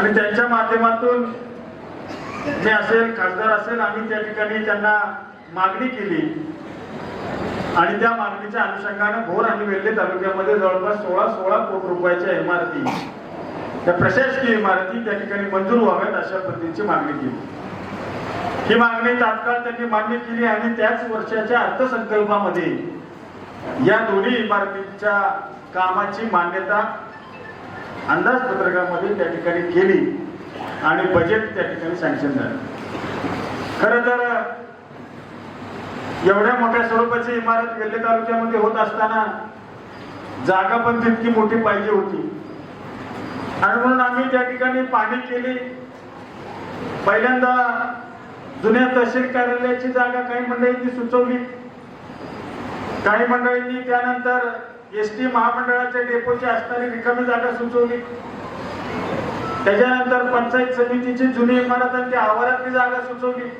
आणि त्यांच्या माध्यमातून मी असेल खासदार असेल आम्ही त्या ठिकाणी त्यांना मागणी केली. आणि त्या मागणीच्या अनुषंगाने भोर आणि वेल्हे तालुक्यामध्ये जवळपास सोळा सोळा कोटी रुपयाच्या इमारती त्या प्रशासकीय इमारती त्या ठिकाणी मंजूर व्हाव्यात अशा पद्धतीची मागणी केली. ही मागणी तात्काळ त्यांनी मान्य केली आणि त्याच वर्षाच्या अर्थसंकल्पामध्ये या दोन्ही इमारतींच्या कामाची मान्यता अंदाजपत्रकामध्ये त्या ठिकाणी केली आणि बजेट त्या ठिकाणी सँक्शन झालं. खरं तर एवढ्या मोठ्या स्वरूपाची इमारत वेल्हे तालुक्यामध्ये होत असताना जागा पण तितकी मोठी पाहिजे होती. आणि म्हणून आम्ही त्या ठिकाणी पाहणी केली. पहिल्यांदा जुन्या तहसील कार्यालयाची जागा काही मंडळींनी सुचवली. काही मंडळींनी त्यानंतर एस टी महामंडळाच्या डेपोची असणारी रिकामी जागा सुचवली. त्याच्यानंतर पंचायत समितीची जुनी इमारत आणि त्या आवारातली जागा सुचवली.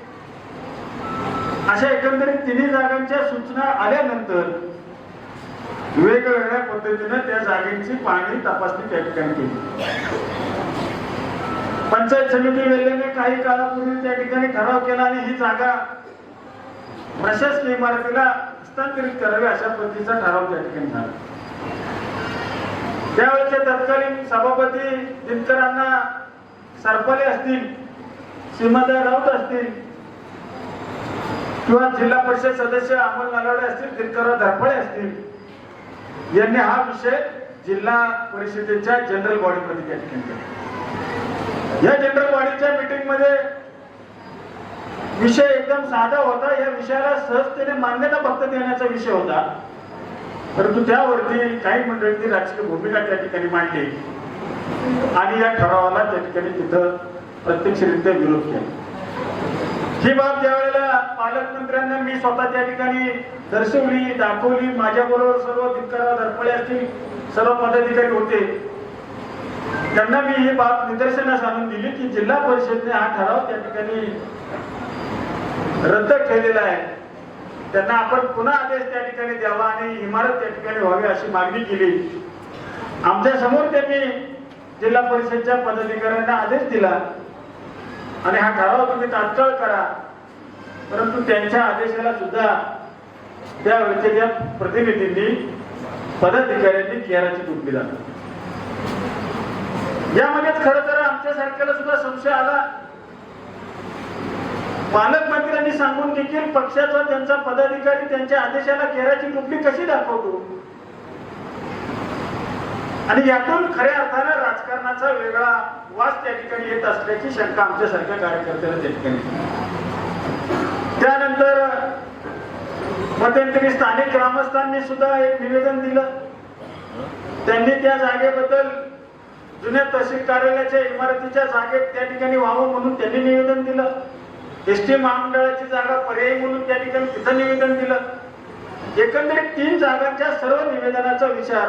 अशा एकंदरीत तिन्ही जागांच्या सूचना आल्यानंतर वेगवेगळ्या पद्धतीनं त्या जागेची पाणी तपासणी त्या ठिकाणी केली. पंचायत समिती वेल्याने काही काळापूर्वी त्या ठिकाणी ठराव केला आणि ही जागा प्रशासकीय इमारतीला हस्तांतरित करावे अशा पद्धतीचा ठराव त्या ठिकाणी झाला. त्यावेळेचे तत्कालीन सभापती दिनकरांना सरपले असतील सीमादार राऊत असतील किंवा जिल्हा परिषद सदस्य अमोल नलावडे असतील दिनकरराव धरपळे असतील यांनी हा विषय जिल्हा परिषदेच्या जनरल बॉडीमध्ये त्या ठिकाणी केला. या जनरल बॉडीच्या मीटिंगमध्ये विषय एकदम साधा होता. या विषयाला सहजतेने मान्यता फक्त देण्याचा विषय होता. परंतु त्यावरती काही मंडळींनी राजकीय भूमिका त्या ठिकाणी मांडली. आणि या ठरावाला त्या ठिकाणी तिथं प्रत्यक्षरित्या विरोध केला. ही बाब ज्या वेळेला पालकमंत्र्यांना मी स्वतः त्या ठिकाणी दर्शवली दाखवली माझ्याबरोबर सर्व धिक्कारा धरपळे असतील सर्व पदाधिकारी होते. त्यांना मी ही बाब निदर्शनास आणून दिली की जिल्हा परिषदने हा ठराव त्या ठिकाणी रद्द केलेला आहे. त्यांना आपण पुन्हा आदेश त्या ठिकाणी द्यावा आणि इमारत त्या ठिकाणी व्हावी अशी मागणी केली. आमच्यासमोर त्यांनी जिल्हा परिषदच्या पदाधिकाऱ्यांना आदेश दिला. आणि हा ठराव तुम्ही तात्काळ करा. परंतु त्यांच्या आदेशाला सुद्धा त्यावेळेच्या त्या प्रतिनिधींनी पदाधिकाऱ्यांनी केराची टोपली दिला. यामध्येच खर तर आमच्या सारख्याला सुद्धा संशय आला. त्यांनी सांगून देखील पक्षाचा त्यांचा पदाधिकारी त्यांच्या आदेशाला केराची टोपली कशी दाखवतो? आणि यातून खऱ्या अर्थानं राजकारणाचा वेगळा वास त्या ठिकाणी येत असल्याची शंका आमच्यासारख्या कार्यकर्त्याला त्या ठिकाणी त्यानंतर मध्यंतरी स्थानिक ग्रामस्थांनी सुद्धा एक निवेदन दिलं. त्यांनी त्या जागेबद्दल जुन्या तहसील कार्यालयाच्या इमारतीच्या जागेत त्या ठिकाणी व्हावं म्हणून त्यांनी निवेदन दिलं. एस टी महामंडळाची जागा पर्यायी म्हणून त्या ठिकाणी तिथं निवेदन दिलं. एकंदरीत तीन जागांच्या सर्व निवेदनाचा विचार.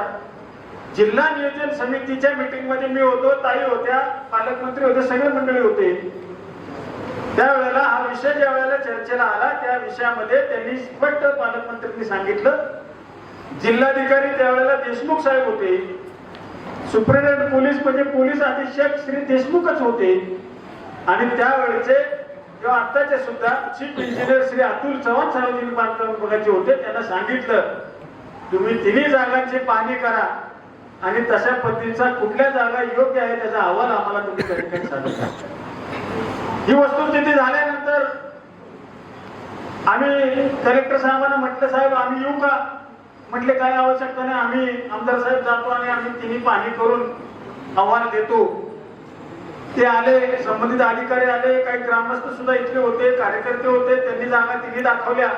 जिल्हा नियोजन समितीच्या मीटिंगमध्ये मी होतो ताई होत्या पालकमंत्री होते सगळे मंडळी होते. त्यावेळेला हा विषय ज्या वेळेला चर्चेला आला त्या विषयामध्ये त्यांनी स्पष्ट पालकमंत्र्यांनी सांगितलं. जिल्हाधिकारी त्यावेळेला देशमुख साहेब होते. सुप्रिंटेंडंट पोलीस म्हणजे पोलीस अधीक्षक श्री देशमुखच होते. आणि त्यावेळेचे किंवा आत्ताचे सुद्धा चीफ इंजिनियर श्री अतुल चव्हाण सार्वजनिक बांधकाम विभागाचे होते त्यांना सांगितलं तुम्ही तिन्ही जागांची पाहणी करा आणि तशा पद्धतीचा कुठल्या जागा योग्य आहे त्याचा अहवाल आम्हाला तुम्ही त्या ठिकाणी सादर करा. ही वस्तुस्थिती झाल्यानंतर आम्ही कलेक्टर साहेबांना म्हटलं साहेब आम्ही येऊ का? म्हटले काय आवश्यकता नाही आम्ही आमदार साहेब जातो आणि आम्ही तिन्ही पाहणी करून अहवाल देतो. ते आले संबंधित अधिकारी आले काही ग्रामस्थ सुद्धा इथले होते कार्यकर्ते होते त्यांनी जागा तिन्ही दाखवल्या.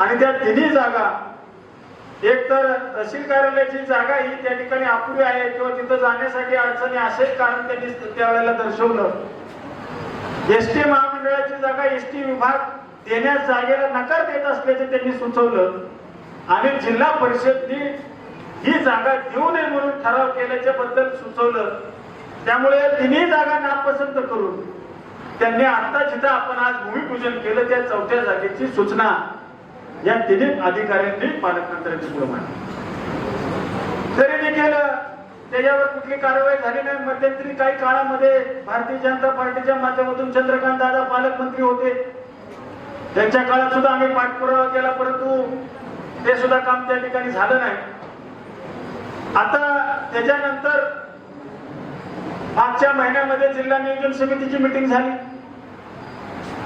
आणि त्या तिन्ही जागा एक तर तहसील कार्यालयाची जागा ही त्या ठिकाणी अपुरी आहे किंवा तिथं जाण्यासाठी अडचणी असेल कारण त्यांनी त्यावेळेला दर्शवलं. एस टी महामंडळाची जागा एस टी विभाग देण्यास जागेला नकार देत असल्याचे त्यांनी सुचवलं. आणि जिल्हा परिषदनी ही जागा देऊ नये म्हणून ठराव केल्याच्या बद्दल सुचवलं. त्यामुळे तिन्ही जागा नापसंत करून त्यांनी आता जिथं आपण आज भूमिपूजन केलं त्या चौथ्या जागेची सूचना या तिन्ही अधिकाऱ्यांनी पालकमंत्र्यांची पुढे मांडली. तरी देखील त्याच्यावर कुठली कारवाई झाली नाही. मध्यंतरी काही काळामध्ये भारतीय जनता पार्टीच्या माध्यमातून चंद्रकांत दादा पालकमंत्री होते. त्यांच्या काळात सुद्धा आम्ही पाठपुरावा केला परंतु ते सुद्धा काम त्या ठिकाणी झालं नाही. आता त्याच्यानंतर मागच्या महिन्यामध्ये जिल्हा नियोजन समितीची मिटिंग झाली.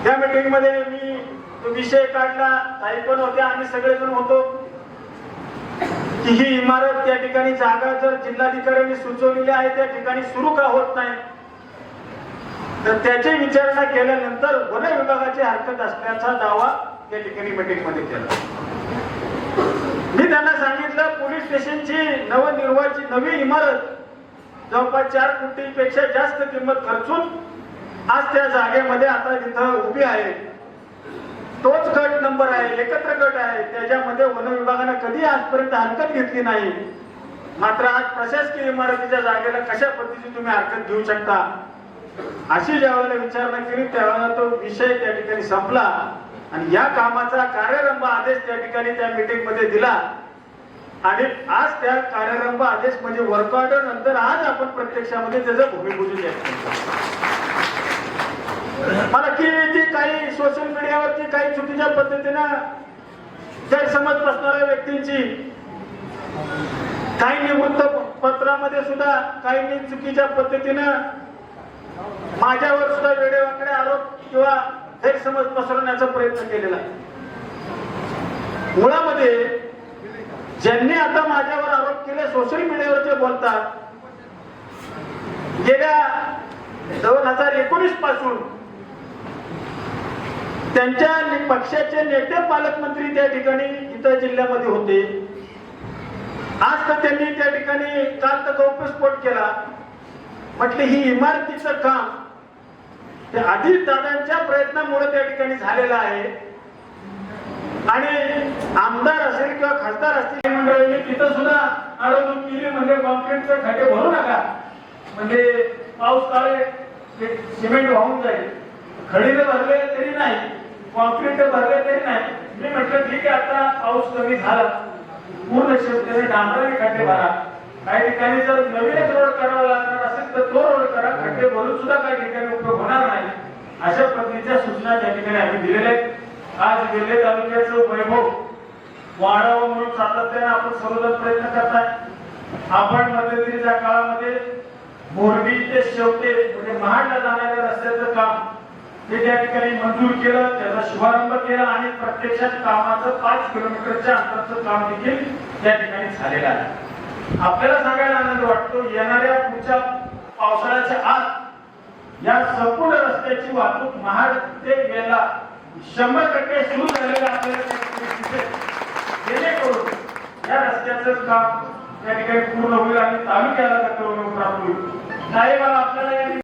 त्या मिटिंगमध्ये मी तो विषय काढला. काही पण होते आम्ही सगळेजण होतो. की ही इमारत त्या ठिकाणी जागा जर जिल्हाधिकाऱ्यांनी सुचवलेली आहे त्या ठिकाणी सुरू का होत नाही? तर त्याची विचारणा केल्यानंतर वन विभागाची हरकत असल्याचा दावा त्या ठिकाणी मिटिंगमध्ये केला. मी त्यांना सांगितलं पोलीस स्टेशनची नवनिर्वाची नवी इमारत जवळपास चार कोटीपेक्षा जास्त किंमत खर्चून आज त्या जागेमध्ये आता जिथं उभी आहे. तोच गट नंबर आहे एकत्र गट आहे. त्याच्यामध्ये वन विभागानं कधी आजपर्यंत हरकत घेतली नाही. मात्र आज प्रशासकीय इमारतीच्या जागेला कशा पद्धतीची तुम्ही हरकत घेऊ शकता? अशी ज्या वेळेला विचारणा केली त्यावेळेला तो विषय त्या ठिकाणी संपला. आणि या कामाचा कार्यारंभ आदेश त्या ठिकाणी त्या मीटिंगमध्ये दिला. आणि आज त्या कार्यारंभ आदेश म्हणजे वर्क ऑर्डर नंतर आज आपण प्रत्यक्षामध्ये त्याचं भूमिपूजन द्यायचं मला की काही सोशल मीडियावरती काही चुकीच्या पद्धतीनं गैरसमज बसणाऱ्या व्यक्तींची काही निवृत्त पत्रामध्ये सुद्धा काही चुकीच्या पद्धतीनं माझ्यावर सुद्धा वेडेवाकडे आरोप किंवा गैरसमज पसरवण्याचा प्रयत्न केलेला मुळामध्ये ज्यांनी आता माझ्यावर आरोप केले सोशल मीडियावर जे बोलतात. गेल्या दोन हजार एकोणीसपासून त्यांच्या पक्षाचे नेते पालकमंत्री त्या ठिकाणी इतर जिल्ह्यामध्ये होते. आज तर त्यांनी त्या ठिकाणी काल तर गौप्यस्फोट केला. म्हटले ही इमारतीचं काम ते अजित दादांच्या प्रयत्नामुळे त्या ठिकाणी झालेलं आहे. आणि आमदार असेल किंवा खासदार असतील मंडळींनी तिथं सुद्धा अडवणूक केली म्हणजे कॉन्क्रीटचे खड्डे भरू नका. म्हणजे पाऊस काळे सिमेंट वाहून जाईल. खडीने भरले तरी नाही कॉन्क्रीट भरले तरी नाही. मी म्हटलं ठीक आहे आता पाऊस कमी झाला. पूर्ण शेतकरी डांबराने खड्डे भरा. काही ठिकाणी जर नवीनच रोड करावा लागणार असेल तर तो रोड करा. खड्डे भरून सुद्धा काही ठिकाणी उपयोग होणार नाही. अशा पद्धतीच्या सूचना त्या ठिकाणी आम्ही दिलेल्या आहेत. आज गेले तालुक्याचं वैभव वाढावं म्हणून सातत्याने आपण सर्वजण प्रयत्न करताय. आपण मध्यंतरीच्या काळामध्ये मोरबी ते शेवटे म्हणजे महाडला जाणाऱ्या रस्त्याचं काम हे त्या ठिकाणी मंजूर केलं त्याचा शुभारंभ केला आणि प्रत्यक्षात कामाचं पाच किलोमीटरच्या अंतरचं काम देखील त्या ठिकाणी झालेलं आहे. आपल्याला सांगायला आनंद वाटतो येणाऱ्या पुढच्या पावसाळ्याच्या आत या संपूर्ण रस्त्याची वाहतूक महाड ते वेला शंभर टक्के सुरू झालेलं आपल्याला जेणेकरून या रस्त्याचं काम त्या ठिकाणी पूर्ण होईल आणि तालुक्याला प्राप्त होईल. साहेब आपल्याला